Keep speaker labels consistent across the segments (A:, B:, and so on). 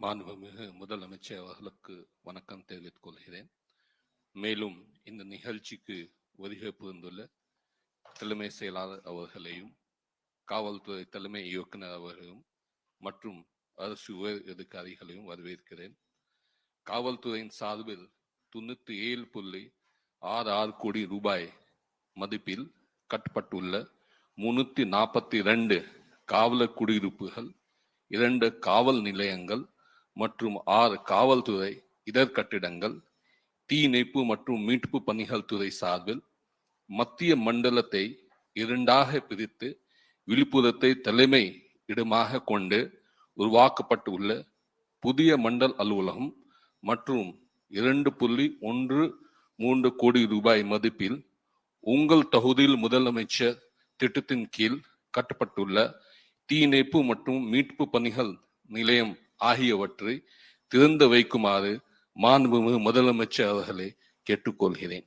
A: மாண்புமிகு முதலமைச்சர் அவர்களுக்கு வணக்கம் தெரிவித்துக் கொள்கிறேன். மேலும் இந்த நிகழ்ச்சிக்கு வருகை புரிந்துள்ள தலைமை செயலாளர் அவர்களையும் காவல்துறை தலைமை இயக்குனர் அவர்களையும் மற்றும் அரசு உயர் அதிகாரிகளையும் வரவேற்கிறேன். காவல்துறையின் சார்பில் தொண்ணூத்தி ஏழு புள்ளி ஆறு ஆறு கோடி ரூபாய் மதிப்பில் கட்டப்பட்டுள்ள முன்னூத்தி நாற்பத்தி ரெண்டு காவலர் குடியிருப்புகள் இரண்டு காவல் நிலையங்கள் மற்றும் ஆறு காவல்துறை இதர் கட்டிடங்கள் தீயணைப்பு மற்றும் மீட்பு பணிகள் துறை சார்பில் மத்திய மண்டலத்தை இரண்டாக பிரித்து விழுப்புரத்தை தலைமை இடமாக கொண்டு உருவாக்கப்பட்டுள்ள புதிய மண்டல் அலுவலகம் மற்றும் இரண்டு புள்ளி ஒன்று மூன்று கோடி ரூபாய் மதிப்பில் உங்கள் தொகுதியில் முதலமைச்சர் திட்டத்தின் கீழ் கட்டப்பட்டுள்ள தீயணைப்பு மற்றும் மீட்பு பணிகள் நிலையம் ஆகியவற்றை திறந்து வைக்குமாறு மாண்புமிகு முதலமைச்சர் அவர்களை கேட்டுக்கொள்கிறேன்.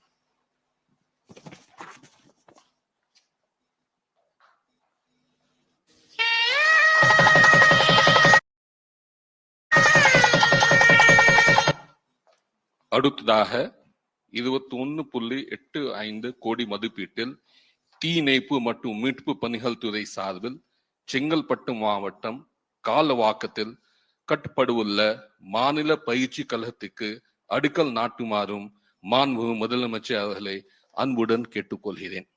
A: அடுத்ததாக இருபத்தி ஒன்று புள்ளி எட்டு ஐந்து கோடி மதிப்பீட்டில் தீயணைப்பு மற்றும் மீட்பு பணிகள் துறை சார்பில் செங்கல்பட்டு மாவட்டம் காலவாக்கத்தில் கட்டப்படவுள்ள மாநில பயிற்சி கழகத்துக்கு அடுக்கல் நாட்டுமாறும் மாண்பு முதலமைச்சர் அவர்களை அன்புடன் கேட்டுக்கொள்கிறேன்.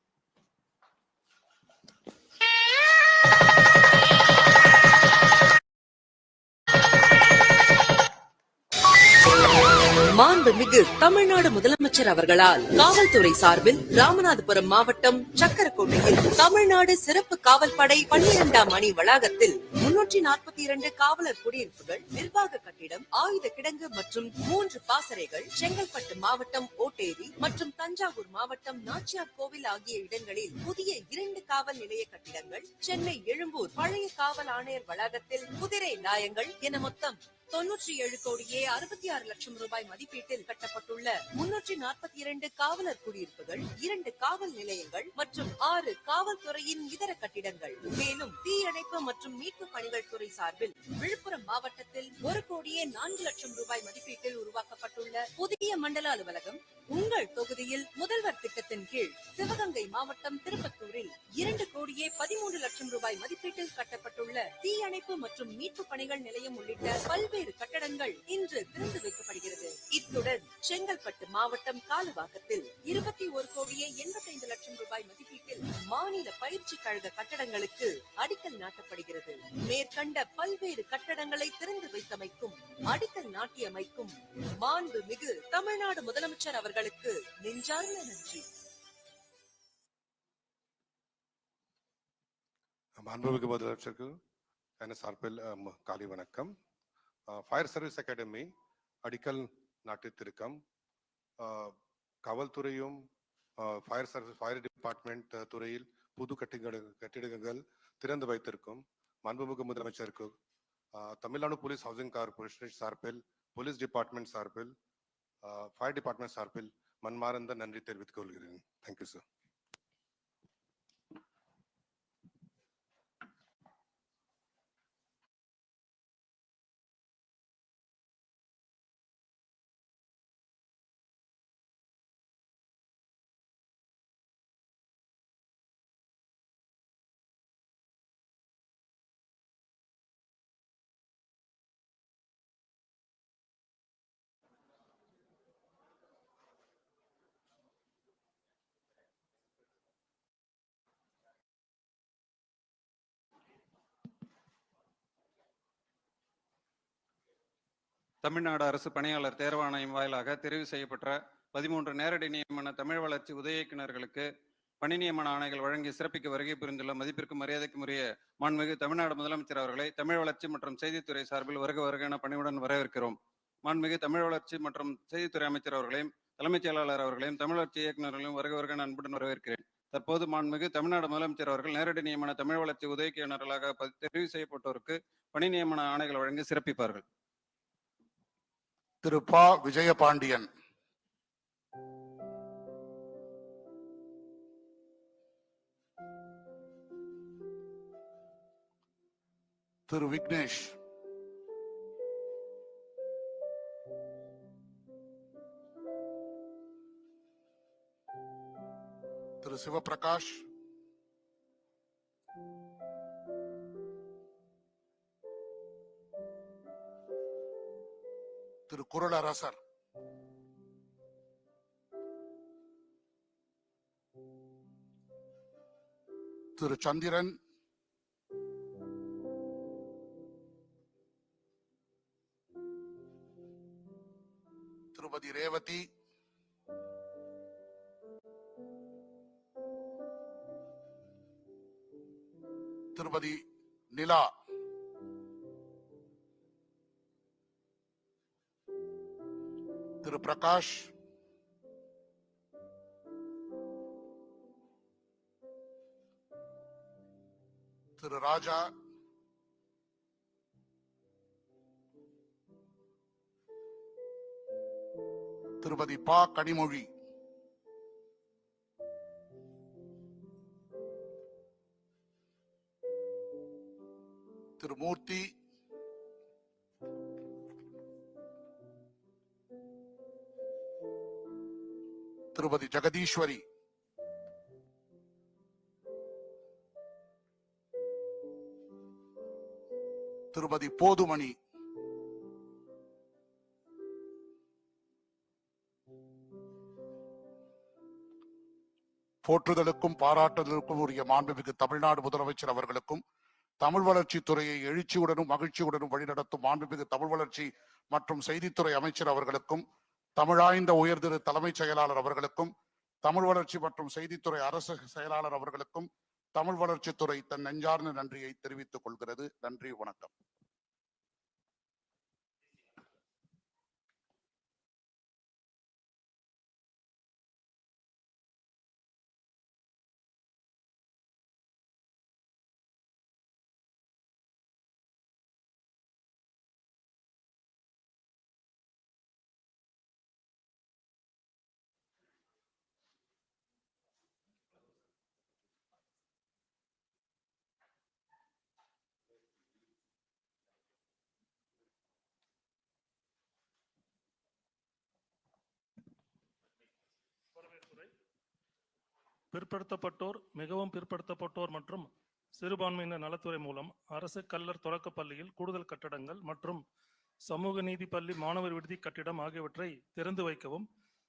B: மாண்புமிகு தமிழ்நாடு முதலமைச்சர் அவர்களால் காவல்துறை சார்பில் ராமநாதபுரம் மாவட்டம் சக்கரக்கோட்டையில் தமிழ்நாடு சிறப்பு காவல் படை பன்னிரெண்டாம் அணி வளாகத்தில் முன்னூற்றி நாற்பத்தி இரண்டு காவலர் குடியிருப்புகள் நிர்வாக கட்டிடம் ஆயுத கிடங்கு மற்றும் மூன்று பாசறைகள் செங்கல்பட்டு மாவட்டம் ஓட்டேரி மற்றும் தஞ்சாவூர் மாவட்டம் நாச்சியார் கோவில் ஆகிய இடங்களில் புதிய இரண்டு காவல் நிலைய கட்டிடங்கள் சென்னை எழும்பூர் பழைய காவல் ஆணையர் வளாகத்தில் குதிரை நாயங்கள் என மொத்தம் தொன்னூற்றி ஏழு கோடியே அறுபத்தி ஆறு லட்சம் ரூபாய் மதிப்பீட்டில் கட்டப்பட்டுள்ள முன்னூற்றி நாற்பத்தி இரண்டு காவலர் குடியிருப்புகள் இரண்டு காவல் நிலையங்கள் மற்றும் ஆறு காவல்துறையின் இதர கட்டிடங்கள். மேலும் தீயணைப்பு மற்றும் மீட்பு பணிகள் துறை சார்பில் விழுப்புரம் மாவட்டத்தில் ஒரு கோடியே நான்கு லட்சம் ரூபாய் மதிப்பீட்டில் உருவாக்கப்பட்டுள்ள புதிய மண்டல அலுவலகம் உங்கள் தொகுதியில் முதல்வர் திட்டத்தின் கீழ் சிவகங்கை மாவட்டம் திருப்பத்தூரில் இரண்டு கோடியே பதிமூன்று லட்சம் ரூபாய் மதிப்பீட்டில் கட்டப்பட்டுள்ள தீயணைப்பு மற்றும் மீட்பு பணிகள் நிலையம் உள்ளிட்ட பல்வேறு பல்வேறு கட்டடங்கள் இன்று திறந்து வைக்கப்படுகிறது. இத்துடன் செங்கல்பட்டு மாவட்டம் காலவாக்கத்தில் இருபத்தி ஒரு கோடியே எண்பத்தைந்து லட்சம் ரூபாய் மதிப்பீட்டில் மாநில பயிற்சி கழக கட்டடங்களுக்கு அடிக்கல் நாட்டப்படுகிறது. மேற்கண்ட பல்வேறு கட்டடங்களை திறந்து வைத்தமைக்கும் அடிக்கல் நாட்டியமைக்கும் மாண்பு மிகு தமிழ்நாடு முதலமைச்சர் அவர்களுக்கு நெஞ்சார்ந்த நன்றி.
C: மாண்புமிகு முதலமைச்சருக்கு என சார்பில் காலை வணக்கம். ஃபயர் சர்வீஸ் அகாடமி அடிக்கல் நாட்டித்திருக்கம். காவல்துறையும் ஃபயர் சர்வீஸ் ஃபயர் டிபார்ட்மெண்ட் துறையில் புது கட்டிட கட்டிடங்கள் திறந்து வைத்திருக்கும். மாண்புமிகு முதலமைச்சருக்கு தமிழ்நாடு போலீஸ் ஹவுசிங் கார்பரேஷன் சார்பில் போலீஸ் டிபார்ட்மெண்ட் சார்பில் ஃபயர் டிபார்ட்மெண்ட் சார்பில் மன்மார்ந்த நன்றி தெரிவித்துக் கொள்கிறேன். தேங்க்யூ சார்
D: தமிழ்நாடு அரசு பணியாளர் தேர்வாணையம் வாயிலாக தெரிவு செய்யப்பட்ட பதிமூன்று நேரடி நியமன தமிழ் வளர்ச்சி உதய இயக்குநர்களுக்கு பணி நியமன ஆணைகள் வழங்கி சிறப்பிக்க வருகை புரிந்துள்ள மதிப்பிற்கு மரியாதைக்கும் உரிய மாண்புமிகு தமிழ்நாடு முதலமைச்சர் அவர்களை தமிழ் வளர்ச்சி மற்றும் செய்தித்துறை சார்பில் வருக வருக என வரவேற்கிறோம். மாண்புமிகு தமிழ் வளர்ச்சி மற்றும் செய்தித்துறை அமைச்சர் அவர்களையும் தலைமைச் செயலாளர் அவர்களையும் தமிழ் வளர்ச்சி இயக்குநர்களையும் வருக வருக அன்புடன் வரவேற்கிறேன். தற்போது மாண்புமிகு தமிழ்நாடு முதலமைச்சர் அவர்கள் நேரடி நியமன தமிழ் வளர்ச்சி உதவி இயக்குநர்களாக தெரிவு செய்யப்பட்டோருக்கு பணி நியமன ஆணைகள் வழங்கி சிறப்பிப்பார்கள்.
E: திரு பா விஜயபாண்டியன் திரு விக்னேஷ் திரு சிவபிரகாஷ் திரு குரலரசர் திரு சந்திரன் திரு பிரகாஷ் திரு ராஜா திருமதி பா கனிமொழி திரு திருமதி ஜெகதீஸ்வரி. திருமதி போதுமணி. போற்றுதலுக்கும் பாராட்டுதலுக்கும் உரிய மாண்புமிகு தமிழ்நாடு முதலமைச்சர் அவர்களுக்கும் தமிழ் வளர்ச்சி துறையை எழுச்சியுடனும் மகிழ்ச்சியுடனும் வழிநடத்தும் மாண்புமிகு தமிழ் வளர்ச்சி மற்றும் செய்தித்துறை அமைச்சர் அவர்களுக்கும் தமிழாய்ந்த உயர்திரு தலைமைச் செயலாளர் அவர்களுக்கும் தமிழ் வளர்ச்சி மற்றும் செய்தித்துறை அரசு செயலாளர் அவர்களுக்கும் தமிழ் வளர்ச்சித்துறை தன் நெஞ்சார்ந்த நன்றியை தெரிவித்துக் கொள்கிறது. நன்றி வணக்கம்.
F: பிற்படுத்தப்பட்டோர் மிகவும் பிற்படுத்தப்பட்டோர் மற்றும் சிறுபான்மையினர் நலத்துறை மூலம் அரசு கல்லர் தொடக்கப் பள்ளியில் கூடுதல் கட்டடங்கள் மற்றும் சமூக நீதி பள்ளி மாணவர் விடுதி கட்டிடம் ஆகியவற்றை திறந்து வைக்கவும்.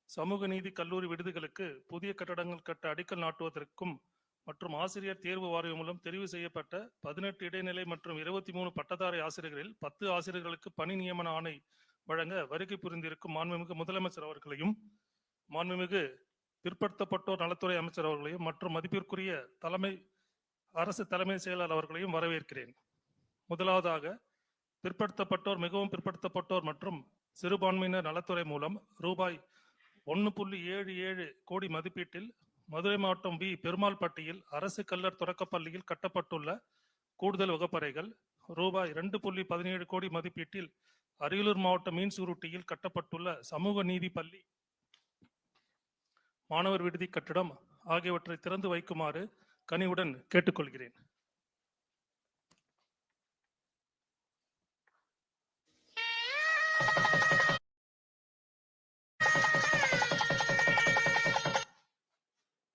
F: சமூக நீதி கல்லூரி விடுதிகளுக்கு புதிய கட்டடங்கள் கட்ட அடிக்கல் நாட்டுவதற்கும் மற்றும் ஆசிரியர் தேர்வு வாரியம் மூலம் தெரிவு செய்யப்பட்ட பதினெட்டு இடைநிலை மற்றும் இருபத்தி மூணு பட்டதாரி ஆசிரியர்களில் பத்து ஆசிரியர்களுக்கு பணி நியமன ஆணை வழங்க வருகை புரிந்திருக்கும் மாண்புமிகு முதலமைச்சர் அவர்களையும் மாண்புமிகு பிற்படுத்தப்பட்டோர் நலத்துறை அமைச்சர் அவர்களையும் மற்றும் மதிப்பிற்குரிய தலைமை அரசு தலைமை செயலர் அவர்களையும் வரவேற்கிறேன். முதலாவதாக பிற்படுத்தப்பட்டோர் மிகவும் பிற்படுத்தப்பட்டோர் மற்றும் சிறுபான்மையினர் நலத்துறை மூலம் ரூபாய் ஒன்று புள்ளி ஏழு ஏழு கோடி மதிப்பீட்டில் மதுரை மாவட்டம் வி. பெருமாள்பட்டியில் அரசு கல்லர் தொடக்கப்பள்ளியில் கட்டப்பட்டுள்ள கூடுதல் வகுப்பறைகள் ரூபாய் இரண்டு புள்ளி பதினேழு கோடி மதிப்பீட்டில் அரியலூர் மாவட்டம் மீன்சுருட்டியில் கட்டப்பட்டுள்ள சமூக நீதி பள்ளி மாணவர் விடுதி கட்டிடம் ஆகியவற்றை திறந்து வைக்குமாறு கனிவுடன் கேட்டுக்கொள்கிறேன்.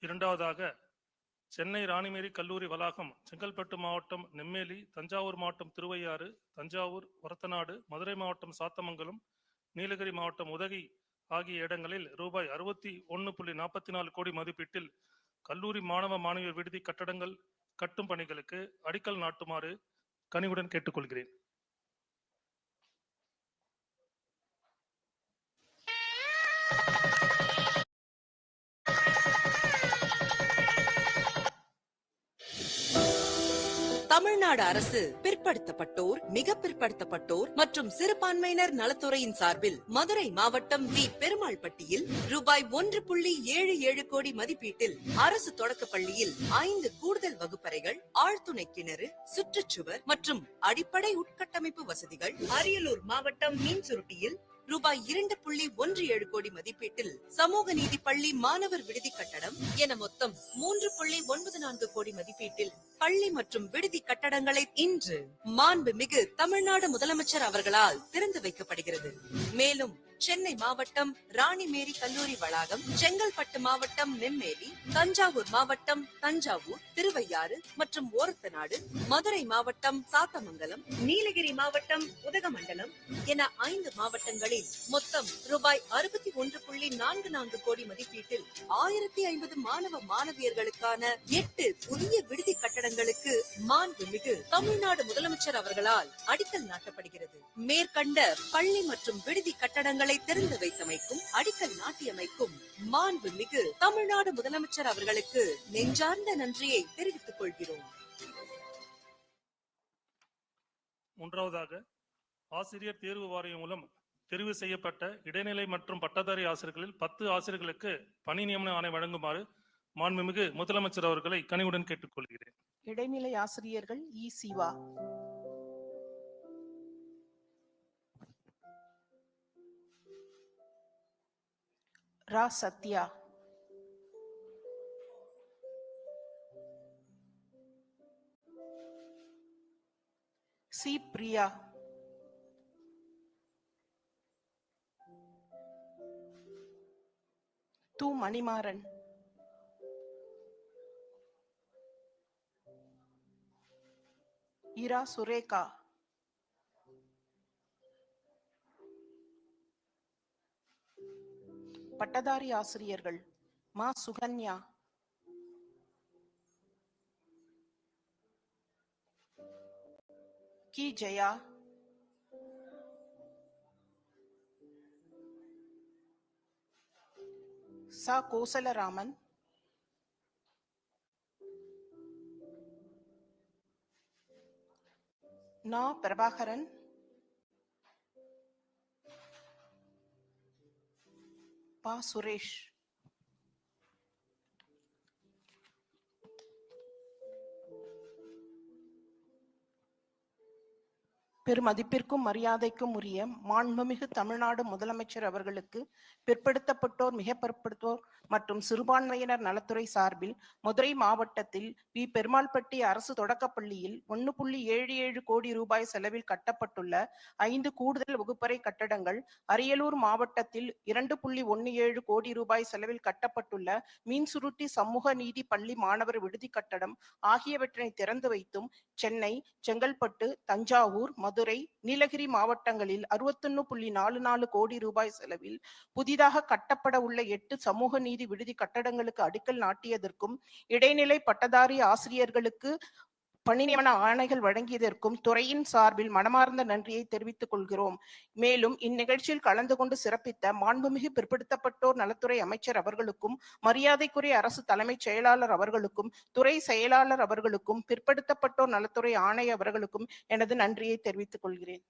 F: இரண்டாவதாக சென்னை ராணிமேரி கல்லூரி வளாகம் செங்கல்பட்டு மாவட்டம் நெம்மேலி தஞ்சாவூர் மாவட்டம் திருவையாறு தஞ்சாவூர் ஒரத்தநாடு மதுரை மாவட்டம் சாத்தமங்கலம் நீலகிரி மாவட்டம் உதகை ஆகிய இடங்களில் ரூபாய் அறுபத்தி ஒன்று புள்ளி நாற்பத்தி நாலு கோடி மதிப்பீட்டில் கல்லூரி மாணவ மாணவியர் விடுதி கட்டடங்கள் கட்டும் பணிகளுக்கு அடிக்கல் நாட்டுமாறு கனிவுடன் கேட்டுக்கொள்கிறேன்.
B: தமிழ்நாடு அரசு பிற்படுத்தப்பட்டோர் மிக பிற்படுத்தப்பட்டோர் மற்றும் சிறுபான்மையினர் நலத்துறையின் சார்பில் மதுரை மாவட்டம் வி. பெருமாள்பட்டியில் ரூபாய் ஒன்று புள்ளி ஏழு ஏழு கோடி மதிப்பீட்டில் அரசு தொடக்க பள்ளியில் ஐந்து கூடுதல் வகுப்பறைகள் ஆழ்துணை கிணறு சுற்றுச்சுவர் மற்றும் அடிப்படை உட்கட்டமைப்பு வசதிகள் அரியலூர் மாவட்டம் மீன்சுருட்டியில் ரூபாய் இரண்டு புள்ளி ஒன்று ஏழு கோடி மதிப்பீட்டில் சமூக நீதி பள்ளி மாணவர் விடுதி கட்டடம் என மொத்தம் மூன்று புள்ளி ஒன்பது நான்கு கோடி மதிப்பீட்டில் பள்ளி மற்றும் விடுதி கட்டடங்களை இன்று மாண்புமிகு தமிழ்நாடு முதலமைச்சர் அவர்களால் திறந்து வைக்கப்படுகிறது. மேலும் சென்னை மாவட்டம் ராணிமேரி கல்லூரி வளாகம் செங்கல்பட்டு மாவட்டம் நெம்மேலி தஞ்சாவூர் மாவட்டம் தஞ்சாவூர் திருவையாறு மற்றும் ஓரத்தநாடு மதுரை மாவட்டம் சாத்தமங்கலம் நீலகிரி மாவட்டம் உதகமண்டலம் என ஐந்து மாவட்டங்களில் மொத்தம் ரூபாய் அறுபத்தி ஒன்று புள்ளி நான்கு நான்கு கோடி மதிப்பீட்டில் ஆயிரத்தி ஐம்பது மாணவ மாணவியர்களுக்கான எட்டு புதிய விடுதி கட்டடங்களுக்கு மாண்புமிகு தமிழ்நாடு முதலமைச்சர் அவர்களால் அடிக்கல் நாட்டப்படுகிறது. மேற்கண்ட பள்ளி மற்றும் விடுதி கட்டடங்களை திறந்து வைத்தமைக்கும் அடிக்கல் நாட்டியமைக்கும் மாண்புமிகு தமிழ்நாடு முதலமைச்சர் அவர்களுக்கு நெஞ்சார்ந்த நன்றியை தெரிவித்துக் கொள்கிறோம்.
F: மூன்றாவதாக ஆசிரியர் தேர்வு வாரியம் மூலம் தெரிவு செய்யப்பட்ட இடைநிலை மற்றும் பட்டதாரி ஆசிரியர்களில் பத்து ஆசிரியர்களுக்கு பணி நியமன ஆணை வழங்குமாறு மாண்புமிகு முதலமைச்சர் அவர்களை கனிவுடன் கேட்டுக்கொள்கிறேன்.
G: இடைநிலை ஆசிரியர்கள் இ சிவா. ரா சத்யா. சி பிரியா. து மணிமாறன். இரா சுரேகா. பட்டதாரி ஆசிரியர்கள் மா. சுகன்யா. கி. ஜெயா. சா. கோசலராமன். நா. பிரபாகரன். pa Suresh பெருமதிப்பிற்கும் மரியாதைக்கும் உரிய மாண்புமிகு தமிழ்நாடு முதலமைச்சர் அவர்களுக்கு பிற்படுத்தப்பட்டோர் மிக பிற்படுத்தோர் மற்றும் சிறுபான்மையினர் நலத்துறை சார்பில் மதுரை மாவட்டத்தில் வி பெருமாள்பட்டி அரசு தொடக்கப்பள்ளியில் ஒன்று புள்ளி ஏழு ஏழு கோடி ரூபாய் செலவில் கட்டப்பட்டுள்ள ஐந்து கூடுதல் வகுப்பறை கட்டடங்கள் அரியலூர் மாவட்டத்தில் இரண்டு புள்ளி ஒன்று ஏழு கோடி ரூபாய் செலவில் கட்டப்பட்டுள்ள மீன்சுருட்டி சமூக நீதி பள்ளி மாணவர் விடுதி கட்டடம் ஆகியவற்றினை திறந்து வைத்தும் சென்னை செங்கல்பட்டு தஞ்சாவூர் மதுரை நீலகிரி மாவட்டங்களில் அறுபத்தொன்னு புள்ளி நாலு நாலு கோடி ரூபாய் செலவில் புதிதாக கட்டப்பட உள்ள எட்டு சமூக நீதி விடுதி கட்டடங்களுக்கு அடிக்கல் நாட்டியதற்கும் இடைநிலை பட்டதாரி ஆசிரியர்களுக்கு பணிநியமன ஆணைகள் வழங்கியதற்கும் துறையின் சார்பில் மனமார்ந்த நன்றியை தெரிவித்துக் கொள்கிறோம். மேலும் இந்நிகழ்ச்சியில் கலந்து கொண்டு சிறப்பித்த மாண்புமிகு பிற்படுத்தப்பட்டோர் நலத்துறை அமைச்சர் அவர்களுக்கும் மரியாதைக்குரிய அரசு தலைமைச் செயலாளர் அவர்களுக்கும் துறை செயலாளர் அவர்களுக்கும் பிற்படுத்தப்பட்டோர் நலத்துறை ஆணைய அவர்களுக்கும் எனது நன்றியை தெரிவித்துக் கொள்கிறேன்.